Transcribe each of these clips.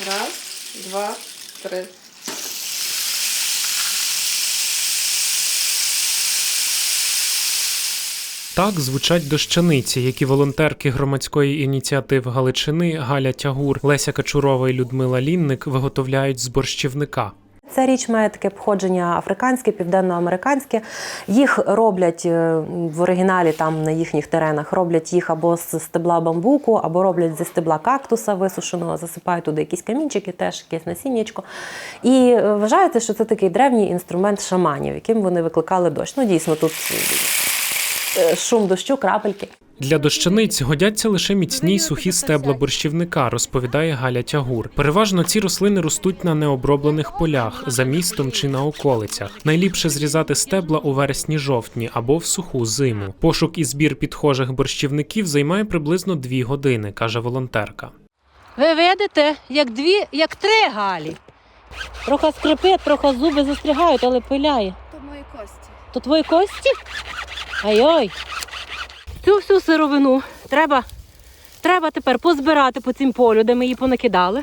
Раз, два, три. Так звучать дощаниці, які волонтерки громадської ініціативи Галичини Галя Тягур, Леся Качурова і Людмила Лінник виготовляють з борщівника. Ця річ має таке походження африканське, південноамериканське. Їх роблять е, в оригіналі там на їхніх теренах, роблять їх або з стебла бамбуку, або роблять зі стебла кактуса висушеного, засипають туди якісь камінчики, теж якесь насіннячко. І е, вважається, що це такий древній інструмент шаманів, яким вони викликали дощ. Ну, дійсно, тут е, шум дощу, крапельки. Для дощаниць годяться лише міцні й сухі стебла борщівника, розповідає Галя Тягур. Переважно ці рослини ростуть на необроблених полях за містом чи на околицях. Найліпше зрізати стебла у вересні-жовтні або в суху зиму. Пошук і збір підхожих борщівників займає приблизно дві години, каже волонтерка. Ви видите, як дві, як три галі. Трохи скрипить, трохи зуби застрягають, але пиляє. То мої кості. То твої кості? Ай-ой. Цю всю сировину треба, треба тепер позбирати по цім полю, де ми її понакидали,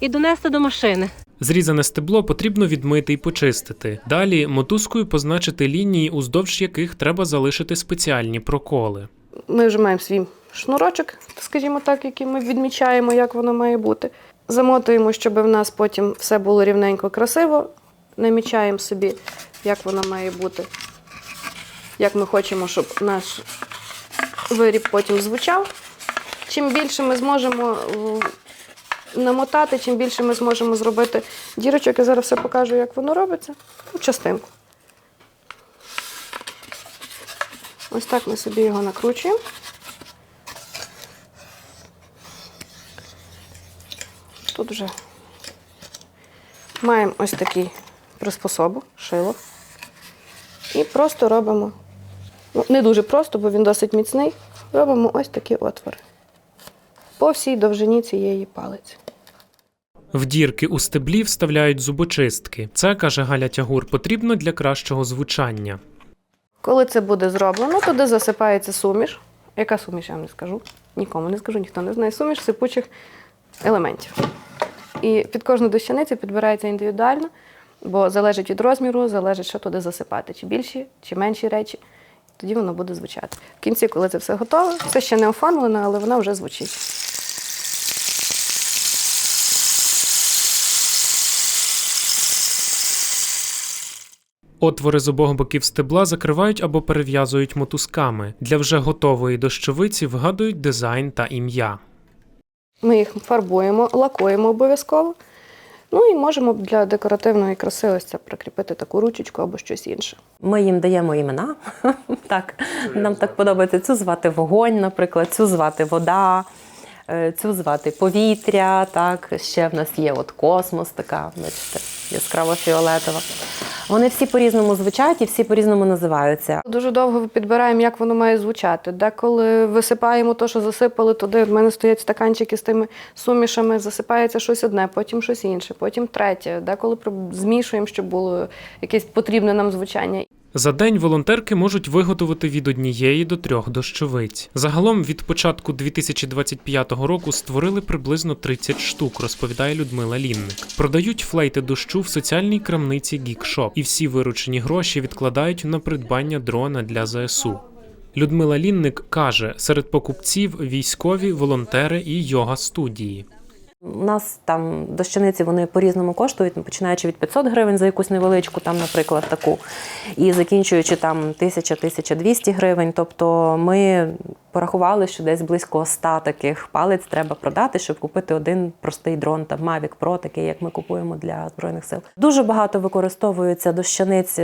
і донести до машини. Зрізане стебло потрібно відмити і почистити. Далі мотузкою позначити лінії, уздовж яких треба залишити спеціальні проколи. Ми вже маємо свій шнурочок, скажімо так, який ми відмічаємо, як воно має бути. Замотуємо, щоб в нас потім все було рівненько красиво. Намічаємо собі, як воно має бути. Як ми хочемо, щоб наш виріб потім звучав. Чим більше ми зможемо е, намотати, чим більше ми зможемо зробити дірочок, я зараз все покажу, як воно робиться. Ну, частинку. Ось так ми собі його накручуємо. Тут вже маємо ось такий приспособу, шило. І просто робимо, не дуже просто, бо він досить міцний. Робимо ось такі отвори по всій довжині цієї палиці. В дірки у стеблі вставляють зубочистки. Це каже Галя Тягур, потрібно для кращого звучання. Коли це буде зроблено, туди засипається суміш. Яка суміш, я вам не скажу. Нікому не скажу, ніхто не знає. Суміш сипучих елементів. І під кожну дощаницю підбирається індивідуально, бо залежить від розміру, залежить, що туди засипати, чи більші, чи менші речі. Тоді воно буде звучати. В кінці, коли це все готове, все ще не оформлено, але воно вже звучить. Отвори з обох боків стебла закривають або перев'язують мотузками. Для вже готової дощовиці вигадують дизайн та ім'я. Ми їх фарбуємо, лакуємо обов'язково. Ну і можемо для декоративної краси ось це прикріпити таку ручечку або щось інше. Ми їм даємо імена. так, нам так подобається цю звати вогонь, наприклад, цю звати вода, е, цю звати повітря. Так, ще в нас є от космос, така, бачите, яскраво фіолетова. Вони всі по-різному звучать і всі по-різному називаються. Дуже довго підбираємо, як воно має звучати. Деколи висипаємо те, що засипали туди. В мене стоять стаканчики з тими сумішами, засипається щось одне, потім щось інше, потім третє. Деколи змішуємо, щоб було якесь потрібне нам звучання. За день волонтерки можуть виготовити від однієї до трьох дощовиць. Загалом від початку 2025 року створили приблизно 30 штук, розповідає Людмила Лінник. Продають флейти дощу в соціальній крамниці Geekshop і всі виручені гроші відкладають на придбання дрона для ЗСУ. Людмила Лінник каже: серед покупців військові, волонтери і йога студії. У нас там дощаниці вони по-різному коштують, починаючи від 500 гривень за якусь невеличку, там, наприклад, таку, і закінчуючи там 1000-1200 гривень. Тобто ми порахували, що десь близько 100 таких палець треба продати, щоб купити один простий дрон, там Mavic Pro, такий, як ми купуємо для Збройних сил. Дуже багато використовується дощаниць.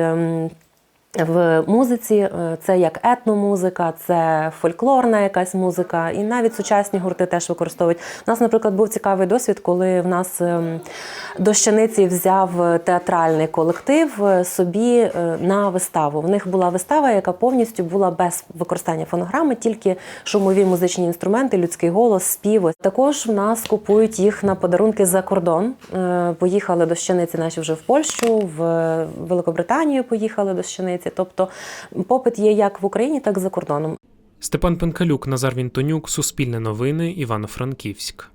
В музиці Е, це як етномузика, це фольклорна якась музика, і навіть сучасні гурти теж використовують. У нас, наприклад, був цікавий досвід, коли в нас ем, дощаниці взяв театральний колектив е, собі е, на виставу. В них була вистава, яка повністю була без використання фонограми, тільки шумові музичні інструменти, людський голос, співи. Також в нас купують їх на подарунки за кордон. Поїхали дощаниці наші вже в Польщу, в Великобританію поїхали дощаниці. Тобто попит є як в Україні, так і за кордоном. Степан Пенкалюк, Назар Вінтонюк, Суспільне новини, Івано-Франківськ.